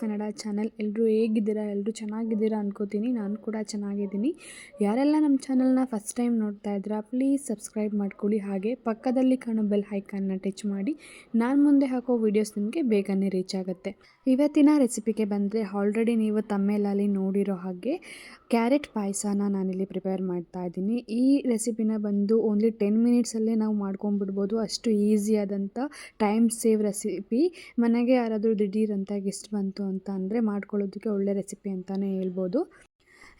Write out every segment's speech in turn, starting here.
Kannada channel ಎಲ್ಲರೂ ಹೇಗಿದ್ದೀರಾ ಎಲ್ಲರೂ ಚೆನ್ನಾಗಿದ್ದೀರಾ ಅನ್ಕೋತೀನಿ. ನಾನು ಕೂಡ ಚೆನ್ನಾಗಿದ್ದೀನಿ. ಯಾರೆಲ್ಲ ನಮ್ಮ ಚಾನಲ್ನ ಫಸ್ಟ್ ಟೈಮ್ ನೋಡ್ತಾ ಇದ್ದೀರಾ, ಪ್ಲೀಸ್ ಸಬ್ಸ್ಕ್ರೈಬ್ ಮಾಡ್ಕೊಳ್ಳಿ. ಹಾಗೆ ಪಕ್ಕದಲ್ಲಿ ಕಾಣೋ ಬೆಲ್ ಹೈಕನ್ನ ಟಚ್ ಮಾಡಿ. ನಾನು ಮುಂದೆ ಹಾಕೋ ವೀಡಿಯೋಸ್ ನಿಮಗೆ ಬೇಗನೆ ರೀಚ್ ಆಗುತ್ತೆ. ಇವತ್ತಿನ ರೆಸಿಪಿಗೆ ಬಂದರೆ ಆಲ್ರೆಡಿ ನೀವು ತಮ್ಮೇಲಲ್ಲಿ ನೋಡಿರೋ ಹಾಗೆ ಕ್ಯಾರೆಟ್ ಪಾಯಸನ ನಾನಿಲ್ಲಿ ಪ್ರಿಪೇರ್ ಮಾಡ್ತಾ ಇದ್ದೀನಿ. ಈ ರೆಸಿಪಿನ ಬಂದು ಓನ್ಲಿ ಟೆನ್ ಮಿನಿಟ್ಸಲ್ಲೇ ನಾವು ಮಾಡ್ಕೊಂಡ್ಬಿಡ್ಬೋದು ಅಷ್ಟು ಈಸಿಯಾದಂಥ ಟೈಮ್ ಸೇವ್ ರೆಸಿಪಿ. ಮನೆಗೆ ಯಾರಾದರೂ ದಿಢೀರ್ ಅಂತ ಗೆಸ್ಟ್ ಬಂತು ಅಂತ ಅಂದರೆ ಮಾಡ್ಕೊಳ್ಳೋದಕ್ಕೆ ಒಳ್ಳೆ ರೆಸಿಪಿ ಅಂತಲೇ ಹೇಳ್ಬೋದು.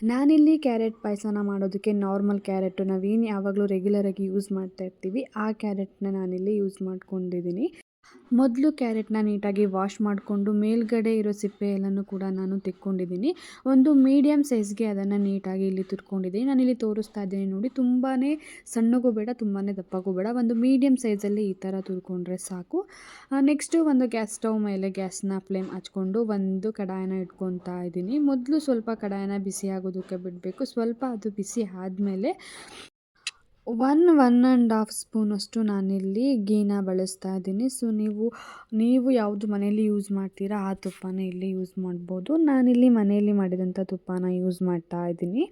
ನಾನಿಲ್ಲಿ ಕ್ಯಾರೆಟ್ ಪಾಯಸನ ಮಾಡೋದಕ್ಕೆ ನಾರ್ಮಲ್ ಕ್ಯಾರೆಟು ನಾವೇನು ಯಾವಾಗಲೂ ರೆಗ್ಯುಲರಾಗಿ ಯೂಸ್ ಮಾಡ್ತಾ ಇರ್ತೀವಿ, ಆ ಕ್ಯಾರೆಟ್ನ ನಾನಿಲ್ಲಿ ಯೂಸ್ ಮಾಡ್ಕೊಂಡಿದ್ದೀನಿ. ಮೊದಲು ಕ್ಯಾರೆಟ್ನ ನೀಟಾಗಿ ವಾಶ್ ಮಾಡಿಕೊಂಡು ಮೇಲ್ಗಡೆ ಇರೋ ಸಿಪ್ಪೆ ಎಲ್ಲನೂ ಕೂಡ ನಾನು ತೆಕ್ಕೊಂಡಿದ್ದೀನಿ. ಒಂದು ಮೀಡಿಯಮ್ ಸೈಜ್ಗೆ ಅದನ್ನು ನೀಟಾಗಿ ಇಲ್ಲಿ ತುರ್ಕೊಂಡಿದ್ದೀನಿ. ಇಲ್ಲಿ ತೋರಿಸ್ತಾ ಇದ್ದೀನಿ ನೋಡಿ ತುಂಬಾ ಸಣ್ಣಗೂ ಬೇಡ ತುಂಬಾ ದಪ್ಪಗೂ ಬೇಡ. ಒಂದು ಮೀಡಿಯಮ್ ಸೈಜಲ್ಲಿ ಈ ಥರ ತುರ್ಕೊಂಡ್ರೆ ಸಾಕು. ನೆಕ್ಸ್ಟು ಒಂದು ಗ್ಯಾಸ್ ಸ್ಟವ್ ಮೇಲೆ ಗ್ಯಾಸ್ನ ಫ್ಲೇಮ್ ಹಚ್ಕೊಂಡು ಒಂದು ಕಡಾಯನ ಇಟ್ಕೊತಾ ಇದ್ದೀನಿ. ಮೊದಲು ಸ್ವಲ್ಪ ಕಡಾಯನ ಬಿಸಿ ಆಗೋದಕ್ಕೆ ಬಿಡಬೇಕು. ಸ್ವಲ್ಪ ಅದು ಬಿಸಿ ಆದಮೇಲೆ ಒನ್ ಒನ್ ಆ್ಯಂಡ್ ಹಾಫ್ ಸ್ಪೂನಷ್ಟು ನಾನಿಲ್ಲಿ ಗೀನ ಬಳಸ್ತಾ ಇದ್ದೀನಿ. ಸೊ ನೀವು ನೀವು ಯಾವುದು ಮನೆಯಲ್ಲಿ ಯೂಸ್ ಮಾಡ್ತೀರಾ, ಆ ತುಪ್ಪನ ಇಲ್ಲಿ ಯೂಸ್ ಮಾಡ್ಬೋದು. ನಾನಿಲ್ಲಿ ಮನೆಯಲ್ಲಿ ಮಾಡಿದಂಥ ತುಪ್ಪನ ಯೂಸ್ ಮಾಡ್ತಾ ಇದ್ದೀನಿ.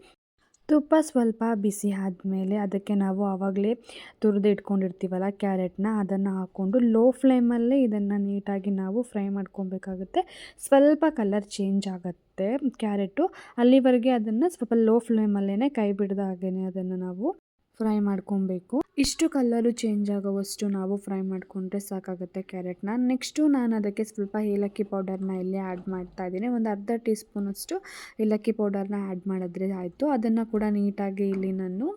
ತುಪ್ಪ ಸ್ವಲ್ಪ ಬಿಸಿ ಆದಮೇಲೆ ಅದಕ್ಕೆ ನಾವು ಆವಾಗಲೇ ತುರಿದು ಇಟ್ಕೊಂಡಿರ್ತೀವಲ್ಲ ಕ್ಯಾರೆಟ್ನ, ಅದನ್ನು ಹಾಕ್ಕೊಂಡು ಲೋ ಫ್ಲೇಮಲ್ಲೇ ಇದನ್ನು ನೀಟಾಗಿ ನಾವು ಫ್ರೈ ಮಾಡ್ಕೊಬೇಕಾಗುತ್ತೆ. ಸ್ವಲ್ಪ ಕಲರ್ ಚೇಂಜ್ ಆಗುತ್ತೆ ಕ್ಯಾರೆಟು. ಅಲ್ಲಿವರೆಗೆ ಅದನ್ನು ಸ್ವಲ್ಪ ಲೋ ಫ್ಲೇಮಲ್ಲೇ ಕೈ ಬಿಡದ ಹಾಗೇ ಅದನ್ನು ನಾವು ಫ್ರೈ ಮಾಡ್ಕೊಬೇಕು. ಇಷ್ಟು ಕಲ್ಲರು ಚೇಂಜ್ ಆಗೋವಷ್ಟು ನಾವು ಫ್ರೈ ಮಾಡಿಕೊಂಡ್ರೆ ಸಾಕಾಗುತ್ತೆ ಕ್ಯಾರೆಟ್ನ. ನೆಕ್ಸ್ಟು ನಾನು ಅದಕ್ಕೆ ಸ್ವಲ್ಪ ಏಲಕ್ಕಿ ಪೌಡರ್ನ ಇಲ್ಲಿ ಆ್ಯಡ್ ಮಾಡ್ತಾ ಇದ್ದೀನಿ. ಒಂದು ಅರ್ಧ ಟೀ ಸ್ಪೂನಷ್ಟು ಏಲಕ್ಕಿ ಪೌಡರ್ನ ಆ್ಯಡ್ ಮಾಡಿದ್ರೆ ಆಯಿತು. ಅದನ್ನು ಕೂಡ ನೀಟಾಗಿ ಇಲ್ಲಿ ನಾನು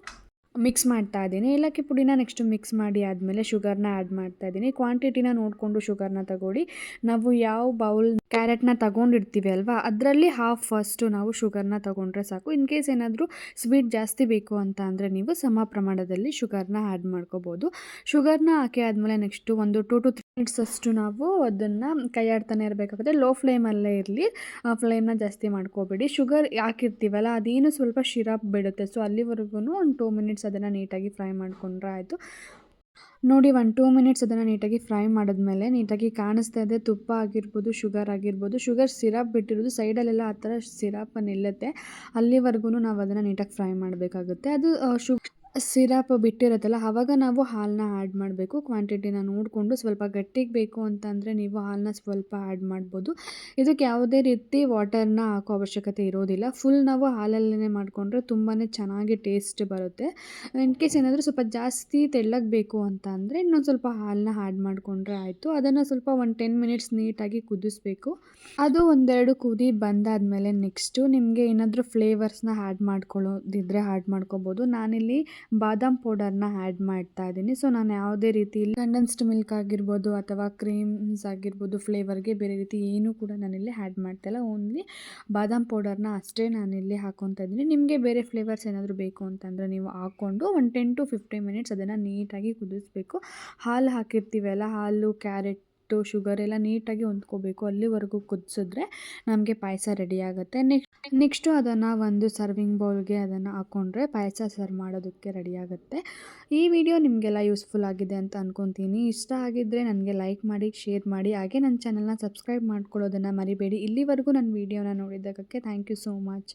ಮಿಕ್ಸ್ ಮಾಡ್ತಾ ಇದ್ದೀನಿ. ಏಲಕ್ಕಿ ಪುಡಿನ ನೆಕ್ಸ್ಟ್ ಮಿಕ್ಸ್ ಮಾಡಿ ಆದಮೇಲೆ ಶುಗರ್ನ ಆ್ಯಡ್ ಮಾಡ್ತಾ ಇದ್ದೀನಿ. ಕ್ವಾಂಟಿಟಿನ ನೋಡಿಕೊಂಡು ಶುಗರ್ನ ತಗೊಳ್ಳಿ. ನಾವು ಯಾವ ಬೌಲ್ ಕ್ಯಾರೆಟ್ನ ತಗೊಂಡಿರ್ತೀವಿ ಅಲ್ವಾ, ಅದರಲ್ಲಿ ಹಾಫ್ ಫಸ್ಟು ನಾವು ಶುಗರ್ನ ತಗೊಂಡ್ರೆ ಸಾಕು. ಇನ್ ಕೇಸ್ ಏನಾದರೂ ಸ್ವೀಟ್ ಜಾಸ್ತಿ ಬೇಕು ಅಂತ ಅಂದರೆ ನೀವು ಸಮ ಪ್ರಮಾಣದಲ್ಲಿ ಶುಗರ್ನ ಆ್ಯಡ್ ಮಾಡ್ಕೋಬೋದು. ಶುಗರ್ನ ಹಾಕಿ ಆದಮೇಲೆ ನೆಕ್ಸ್ಟು ಒಂದು ಟು ಟು ತ್ರೀ ಮಿನಿಟ್ಸ್ ಅಷ್ಟು ನಾವು ಅದನ್ನು ಕೈಯಾಡ್ತಾನೆ ಇರಬೇಕಾಗುತ್ತೆ. ಲೋ ಫ್ಲೇಮಲ್ಲೇ ಇರಲಿ. ಫ್ಲೇಮ್ನ ಜಾಸ್ತಿ ಮಾಡ್ಕೋಬೇಡಿ. ಶುಗರ್ ಹಾಕಿರ್ತೀವಲ್ಲ, ಅದೇನು ಸ್ವಲ್ಪ ಶಿರಪ್ ಬಿಡುತ್ತೆ. ಸೊ ಅಲ್ಲಿವರೆಗೂ ಒಂದು ಟೂ ಮಿನಿಟ್ಸ್ ಅದನ್ನು ನೀಟಾಗಿ ಫ್ರೈ ಮಾಡ್ಕೊಂಡ್ರೆ ಆಯಿತು. ನೋಡಿ, ಒಂದು ಟೂ ಮಿನಿಟ್ಸ್ ಅದನ್ನು ನೀಟಾಗಿ ಫ್ರೈ ಮಾಡಿದ್ಮೇಲೆ ನೀಟಾಗಿ ಕಾಣಿಸ್ತಾ ಇದೆ. ತುಪ್ಪ ಆಗಿರ್ಬೋದು ಶುಗರ್ ಆಗಿರ್ಬೋದು ಶುಗರ್ ಸಿರಪ್ ಬಿಟ್ಟಿರೋದು ಸೈಡಲ್ಲೆಲ್ಲ ಆ ಥರ ಸಿರಪ್ ನಿಲ್ಲುತ್ತೆ. ಅಲ್ಲಿವರೆಗೂ ನಾವು ಅದನ್ನು ನೀಟಾಗಿ ಫ್ರೈ ಮಾಡಬೇಕಾಗುತ್ತೆ. ಅದು ಶು ಸಿರಪ್ ಬಿಟ್ಟಿರುತ್ತಲ್ಲ ಆವಾಗ ನಾವು ಹಾಲನ್ನ ಆ್ಯಡ್ ಮಾಡಬೇಕು. ಕ್ವಾಂಟಿಟಿನ ನೋಡಿಕೊಂಡು ಸ್ವಲ್ಪ ಗಟ್ಟಿಗೆ ಬೇಕು ಅಂತಂದರೆ ನೀವು ಹಾಲನ್ನ ಸ್ವಲ್ಪ ಆ್ಯಡ್ ಮಾಡ್ಬೋದು. ಇದಕ್ಕೆ ಯಾವುದೇ ರೀತಿ ವಾಟರ್ನ ಹಾಕೋ ಅವಶ್ಯಕತೆ ಇರೋದಿಲ್ಲ. ಫುಲ್ ನಾವು ಹಾಲಲ್ಲೇ ಮಾಡಿಕೊಂಡ್ರೆ ತುಂಬಾ ಚೆನ್ನಾಗಿ ಟೇಸ್ಟ್ ಬರುತ್ತೆ. ಇನ್ ಕೇಸ್ ಏನಾದರೂ ಸ್ವಲ್ಪ ಜಾಸ್ತಿ ತೆಳ್ಳಗೆ ಬೇಕು ಅಂತ ಅಂದರೆ ಇನ್ನೊಂದು ಸ್ವಲ್ಪ ಹಾಲನ್ನ ಆ್ಯಡ್ ಮಾಡಿಕೊಂಡ್ರೆ ಆಯಿತು. ಅದನ್ನು ಸ್ವಲ್ಪ ಒಂದು ಟೆನ್ ಮಿನಿಟ್ಸ್ ನೀಟಾಗಿ ಕುದಿಸ್ಬೇಕು. ಅದು ಒಂದೆರಡು ಕುದಿ ಬಂದಾದಮೇಲೆ ನೆಕ್ಸ್ಟು ನಿಮಗೆ ಏನಾದರೂ ಫ್ಲೇವರ್ಸ್ನ ಆ್ಯಡ್ ಮಾಡ್ಕೊಳ್ಳೋದಿದ್ದರೆ ಆ್ಯಡ್ ಮಾಡ್ಕೊಬೋದು. ನಾನಿಲ್ಲಿ ಬಾದಾಮ್ ಪೌಡರ್ನ ಆ್ಯಡ್ ಮಾಡ್ತಾ ಇದ್ದೀನಿ. ಸೊ, ನಾನು ಯಾವುದೇ ರೀತಿ ಕಂಡೆನ್ಸ್ಡ್ ಮಿಲ್ಕ್ ಆಗಿರ್ಬೋದು ಅಥವಾ ಕ್ರೀಮ್ಸ್ ಆಗಿರ್ಬೋದು ಫ್ಲೇವರ್ಗೆ ಬೇರೆ ರೀತಿ ಏನೂ ಕೂಡ ನಾನಿಲ್ಲಿ ಆ್ಯಡ್ ಮಾಡ್ತಾಯಿಲ್ಲ ಓನ್ಲಿ ಬಾದಾಮ್ ಪೌಡರ್ನ ಅಷ್ಟೇ ನಾನಿಲ್ಲಿ ಹಾಕೊತಾ ಇದ್ದೀನಿ. ನಿಮಗೆ ಬೇರೆ ಫ್ಲೇವರ್ಸ್ ಏನಾದರೂ ಬೇಕು ಅಂತಂದರೆ ನೀವು ಹಾಕ್ಕೊಂಡು ಒಂದು ಟೆನ್ ಟು ಫಿಫ್ಟೀನ್ ಮಿನಿಟ್ಸ್ ಅದನ್ನು ನೀಟಾಗಿ ಕುದಿಸ್ಬೇಕು. ಹಾಲು ಹಾಕಿರ್ತೀವಲ್ಲ, ಹಾಲು, ಕ್ಯಾರೆಟ್ ಶುಗರ್ ಎಲ್ಲ ನೀಟಾಗಿ ಹೊಂದ್ಕೋಬೇಕು. ಅಲ್ಲಿವರೆಗೂ ಕುದಿಸಿದ್ರೆ ನಮಗೆ ಪಾಯಸ ರೆಡಿ ಆಗುತ್ತೆ. ನೆಕ್ಸ್ಟ್ ನೆಕ್ಸ್ಟು ಅದನ್ನು ಒಂದು ಸರ್ವಿಂಗ್ ಬೌಲ್ಗೆ ಅದನ್ನು ಹಾಕ್ಕೊಂಡ್ರೆ ಪಾಯಸ ಸರ್ವ್ ಮಾಡೋದಕ್ಕೆ ರೆಡಿ ಆಗುತ್ತೆ. ಈ ವಿಡಿಯೋ ನಿಮಗೆಲ್ಲ ಯೂಸ್ಫುಲ್ ಆಗಿದೆ ಅಂತ ಅಂದ್ಕೊತೀನಿ ಇಷ್ಟ ಆಗಿದ್ದರೆ ನನಗೆ ಲೈಕ್ ಮಾಡಿ ಶೇರ್ ಮಾಡಿ. ಹಾಗೆ ನನ್ನ ಚಾನಲ್ನ ಸಬ್ಸ್ಕ್ರೈಬ್ ಮಾಡ್ಕೊಳ್ಳೋದನ್ನು ಮರಿಬೇಡಿ. ಇಲ್ಲಿವರೆಗೂ ನನ್ನ ವೀಡಿಯೋನ ನೋಡಿದ್ದಕ್ಕೆ ಥ್ಯಾಂಕ್ ಯು ಸೋ ಮಚ್